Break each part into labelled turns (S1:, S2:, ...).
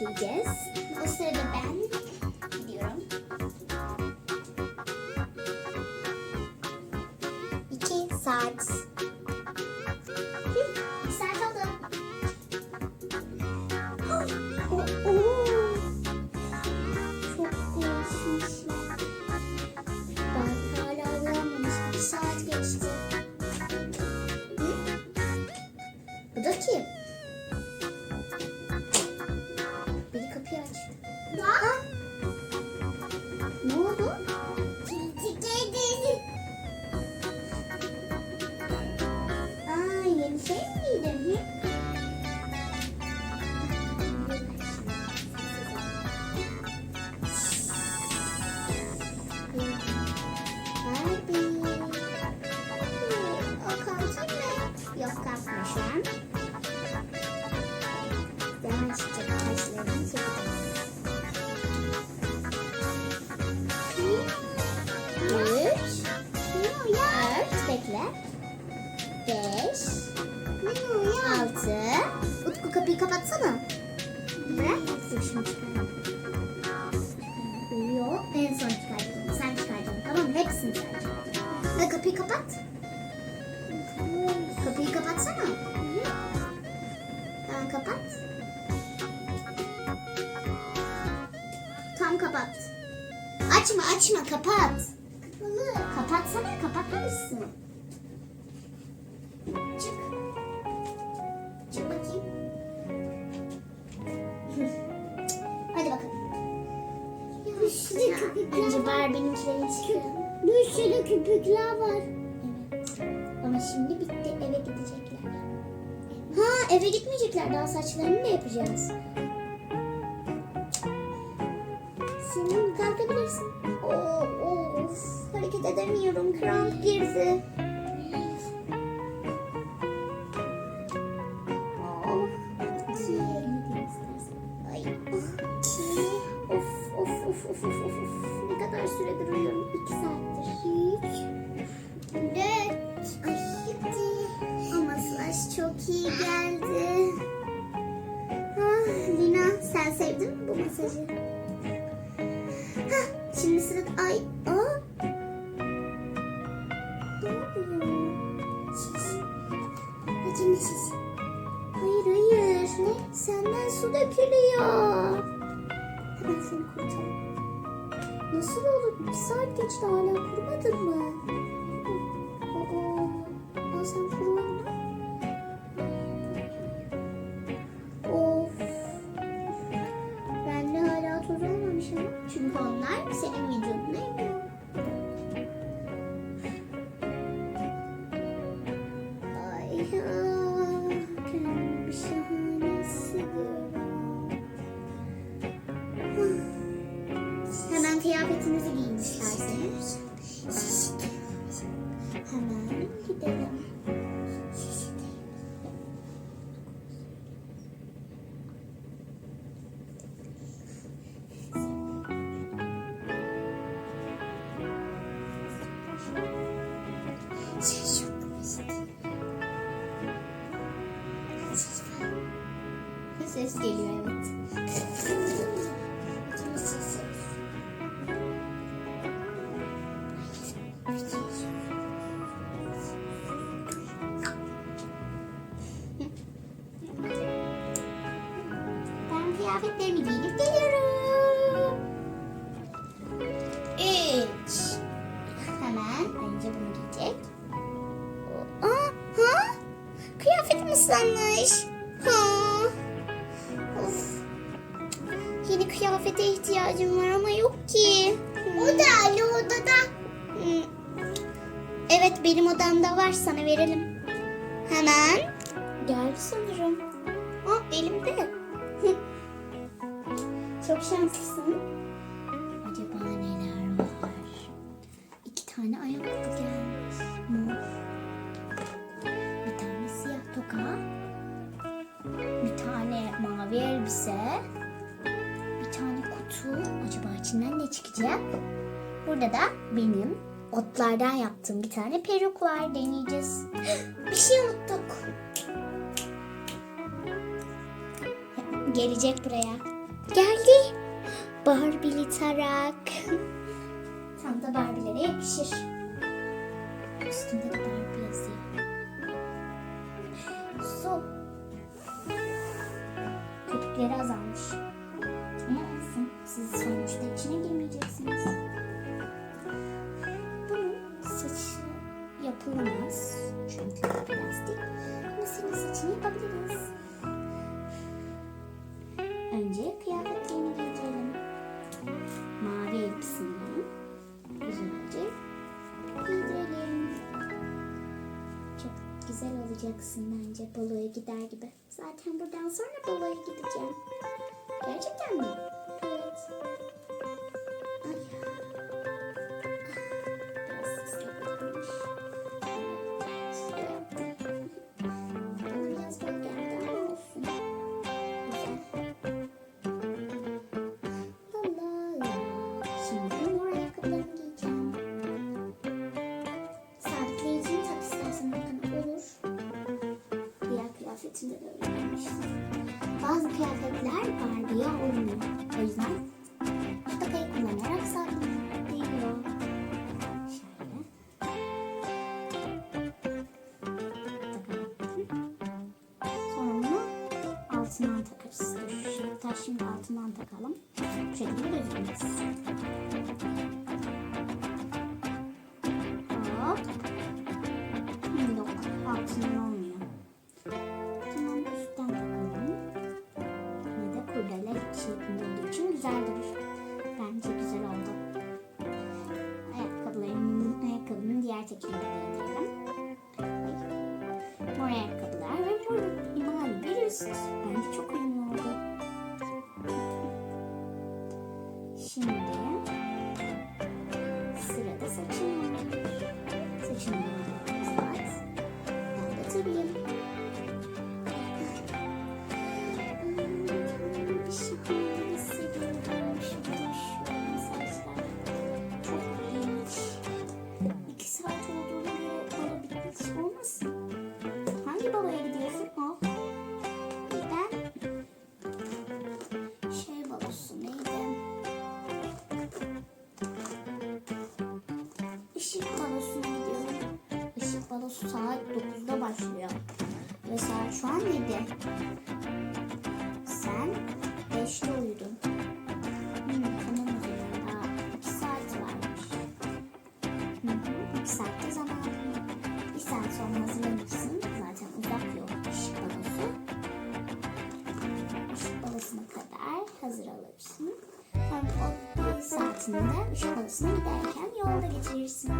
S1: Yes. guess? Açma kapat. Kapalı. Kapatsana kapatmamışsın. Çık. Çık bakayım. Hadi bakalım. Bir sürü köpükler Önce var. benimkilerini çıkıyor. Bir sürü köpükler var. Evet. Ama şimdi bitti eve gidecekler. Ha eve gitmeyecekler daha saçlarını ne yapacağız? hareket edemiyorum. Kramp girdi. Of of of of of of. Ne kadar süredir uyuyorum? İki saat. Defne senden su dökülüyor. Hemen seni kurtaralım. Nasıl olur? Bir saat geçti hala kurumadın mı? ses geliyor evet. Ben kıyafetlerimi giyinip yeni kıyafete ihtiyacım var ama yok ki. O da Ali odada. Hmm. Evet benim odamda var sana verelim. Hemen. Geldi sanırım. Ha elimde. Çok şanslısın. Acaba neler var? İki tane ayakkabı gelmiş. Mor. Bir tane siyah toka. Bir tane mavi elbise. Kutu. Acaba içinden ne çıkacak? Burada da benim otlardan yaptığım bir tane peruk var. Deneyeceğiz. Bir şey unuttuk. Gelecek buraya. Geldi. Barbie'li tarak. Tam da Barbie'lere yakışır. Üstünde de Barbie yazıyor. Su. Köpükleri azalmış. Siz sonuçta içine girmeyeceksiniz. Bunun saçı yapılamaz. Çünkü plastik. Ama senin saçını yapabiliriz. Önce kıyafetlerini giydirelim. Mavi elbisini güzelce giydirelim. Çok güzel olacaksın bence baloya gider gibi. Zaten buradan sonra baloya gideceğim. Gerçekten mi? Altından takarız. Dur, şu taş şimdi altından takalım. Bu şekilde gözükmez. Hop. Yok, altından olmuyor. Tamam, üstten takalım. Yine de kurdele şeklinde olduğu için güzel durur. Bence güzel oldu. Ayakkabılarımın, ayakkabımın diğer tekerini başlıyor. Saat şu an 7. Sen 5'te uyudun. Hmm, tamam o zaman daha 2 saat varmış. Hı hı, 2 saatte zaman. Bir saat sonra hazırlanırsın. Zaten uzak yol ışık balosu. Işık balosuna kadar hazır alırsın. Hem o bir saatinde ışık balosuna giderken yolda geçirirsin.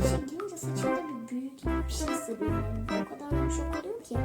S1: Şey girince saçımda bir büyü gibi bir şey hissediyorum. O kadar yumuşak oluyor ki.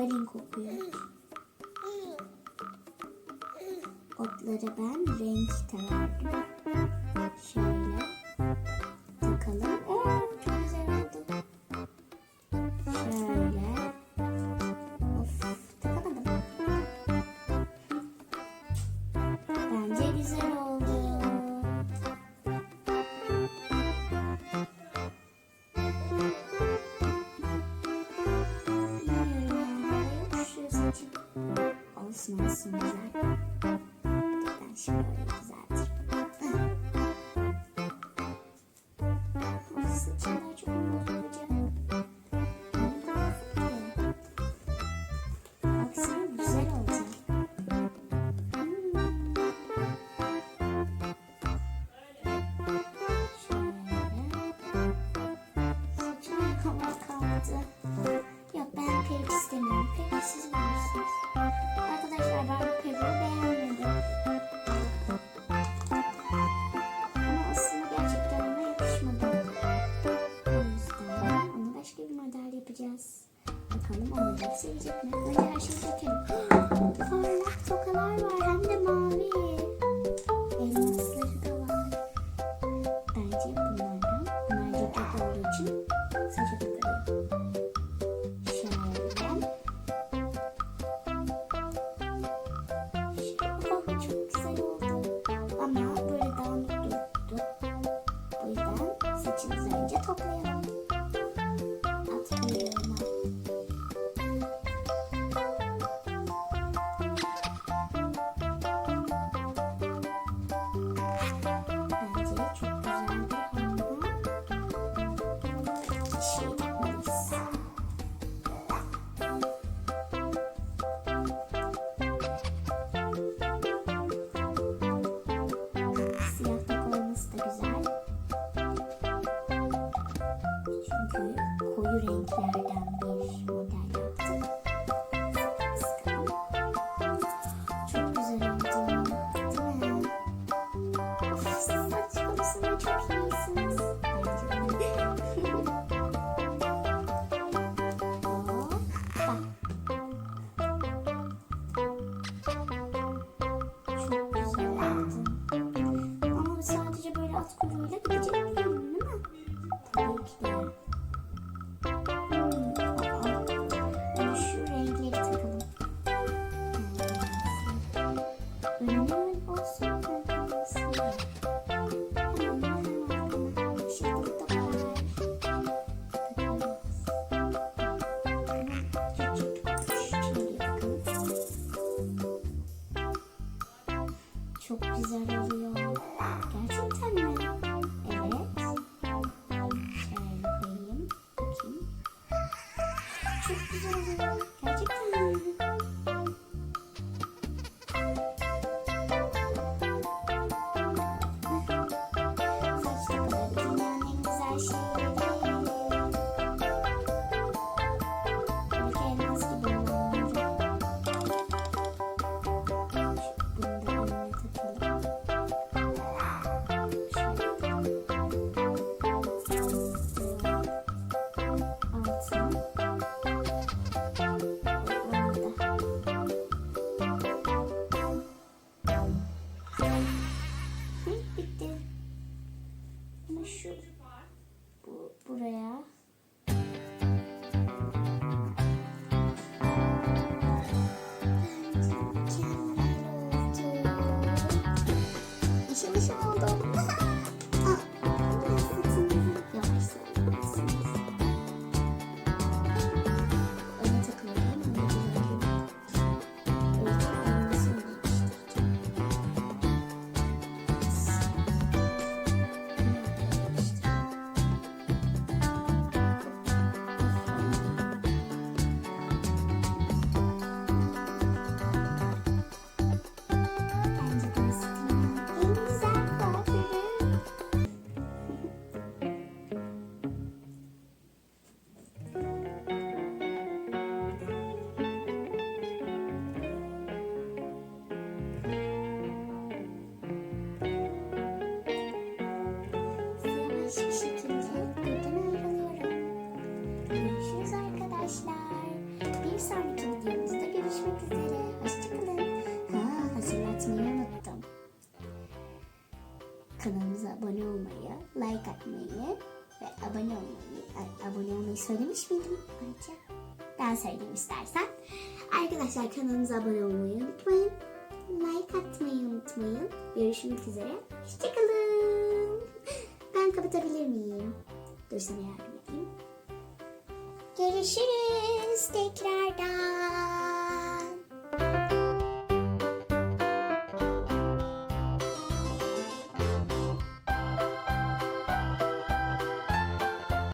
S1: Alin kokuyor. Otları ben renk tarardım. Şöyle. size. Ben şöyle 信じて、お願しま。Nereden? çok güzel oluyor. Abone olmayı, söylemiş miydim ayrıca? Ben söyleyeyim istersen. Arkadaşlar kanalımıza abone olmayı unutmayın. Like atmayı unutmayın. Görüşmek üzere. Hoşçakalın. Ben kapatabilir miyim? Dur sana yardım edeyim. Görüşürüz tekrardan.